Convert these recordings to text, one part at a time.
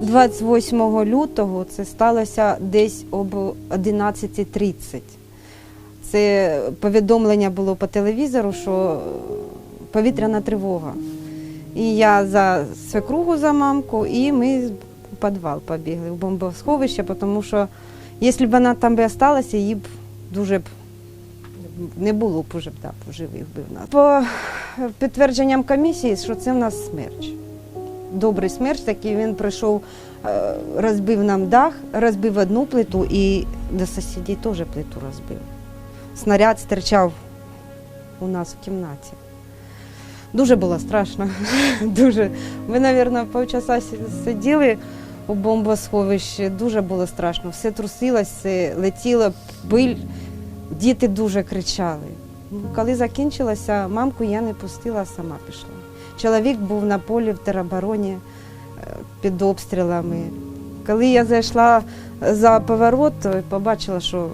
28 лютого це сталося десь об 11.30. Це повідомлення було по телевізору, що повітряна тривога. І я за свекругу за мамку, і ми в підвал побігли, в бомбосховище, тому що якщо б вона там би залишилася, її б дуже б не було б уже б да, живих би в нас. По підтвердженням комісії, що це в нас смерч. Добрий смерч, такий він прийшов, е, розбив нам дах, розбив одну плиту і до сусідів теж плиту розбив. Снаряд стирчав у нас в кімнаті. Дуже було страшно. Дуже. Ми, мабуть, півчаса сиділи у бомбосховищі, дуже було страшно. Все трусилось, все летіло, пиль. Діти дуже кричали. Ну, Коли закінчилося, мамку я не пустила, а сама пішла. Чоловік був на полі в теробороні е, під обстрілами. Коли я зайшла за поворот, то побачила, що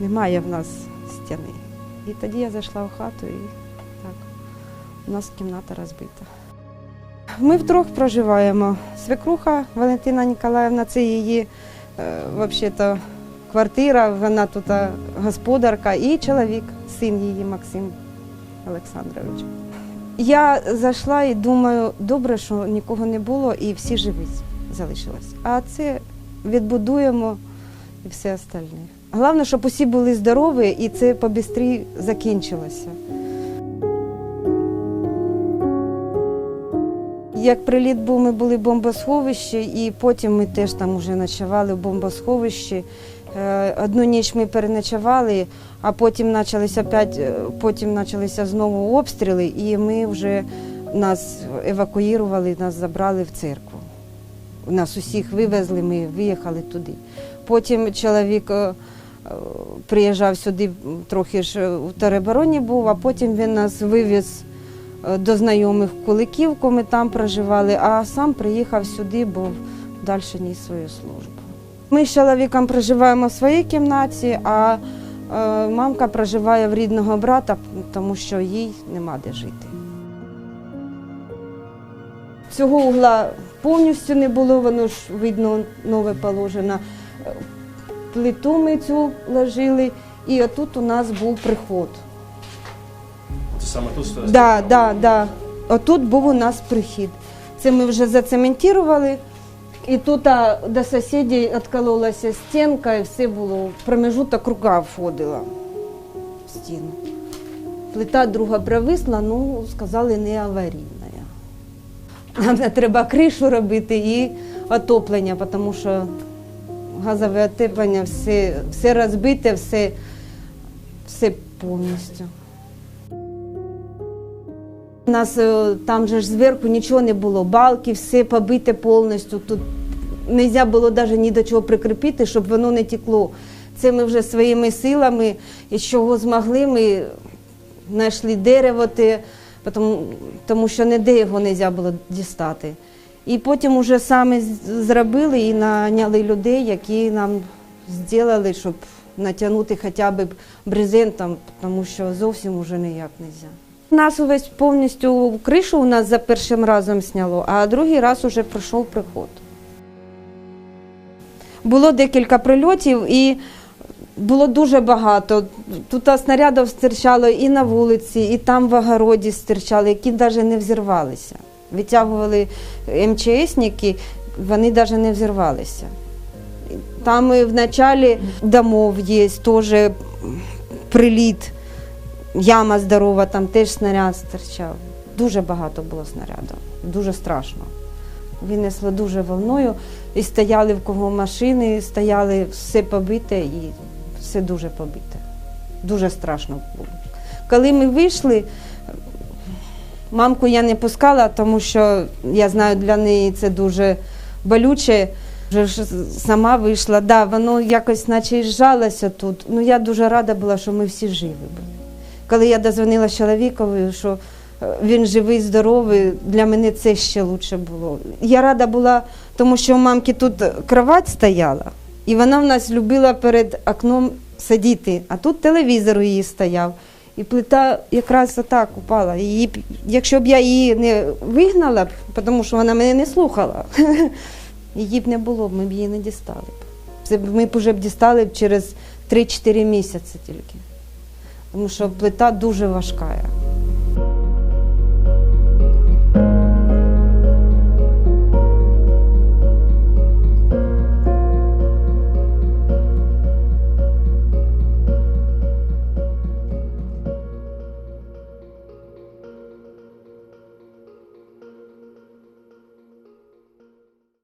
немає в нас стіни. І тоді я зайшла в хату і так, у нас кімната розбита. Ми втрьох проживаємо. Свекруха Валентина Ніколаївна, це її е, взагалі-то квартира, вона тут е, господарка, і чоловік, син її Максим Олександрович. Я зайшла і думаю, добре, що нікого не було і всі живі залишились. А це відбудуємо і все остальне. Головне, щоб усі були здорові і це побістрі закінчилося. Як приліт був, ми були в бомбосховищі, і потім ми теж там вже ночували в бомбосховищі. Е, Одну ніч ми переночували, а потім почалися е, потім почалися знову обстріли, і ми вже нас евакуювали, нас забрали в церкву. Нас усіх вивезли, ми виїхали туди. Потім чоловік е, приїжджав сюди, трохи ж у теробороні був, а потім він нас вивіз до знайомих в Куликівку, ми там проживали, а сам приїхав сюди, бо далі ніс свою службу. Ми з чоловіком проживаємо в своїй кімнаті, а е, мамка проживає в рідного брата, тому що їй нема де жити. Цього угла повністю не було, воно ж видно нове положено. Е, Плиту ми цю ложили, і отут у нас був приход. Це саме тут стоїть? Да, да, да. Отут був у нас прихід. Це ми вже зацементували. І тут до сусідів відкололася стінка, і все було промежуток рука входила в стіну. Плита друга провисла, ну, сказали, не аварійна. Нам треба кришу робити і отоплення, тому що газове отоплення все, все розбите, все, все повністю. У нас е, там же ж зверху нічого не було, балки, все побите повністю. Тут не можна було навіть ні до чого прикріпити, щоб воно не текло. Це ми вже своїми силами, і чого змогли, ми знайшли дерево, те, тому, тому що ніде його не можна було дістати. І потім вже самі зробили і наняли людей, які нам зробили, щоб натягнути хоча б брезентом, тому що зовсім вже ніяк не можна. Нас увесь повністю кришу у нас за першим разом сняло, а другий раз уже пройшов приход. Було декілька прильотів і було дуже багато. Тут снарядів стирчало і на вулиці, і там в огороді стирчали, які навіть не взірвалися. Витягували МЧСники, вони навіть не взірвалися. Там і в началі домов є теж приліт яма здорова, там теж снаряд стирчав. Дуже багато було снарядів, дуже страшно. Винесло дуже волною і стояли в кого машини, стояли все побите і все дуже побите. Дуже страшно було. Коли ми вийшли, мамку я не пускала, тому що я знаю, для неї це дуже болюче. Вже сама вийшла, да, воно якось наче і зжалося тут. Ну я дуже рада була, що ми всі живі були. Коли я дозвонила чоловікові, що е, він живий, здоровий, для мене це ще краще було. Я рада була, тому що у мамки тут кровать стояла, і вона в нас любила перед окном сидіти, а тут телевізор у її стояв. І плита якраз отак упала. Б- якщо б я її не вигнала, тому що вона мене не слухала, Її б не було, ми б її не дістали. Це ми б вже б дістали б через 3-4 місяці тільки. Тому що плита дуже важка.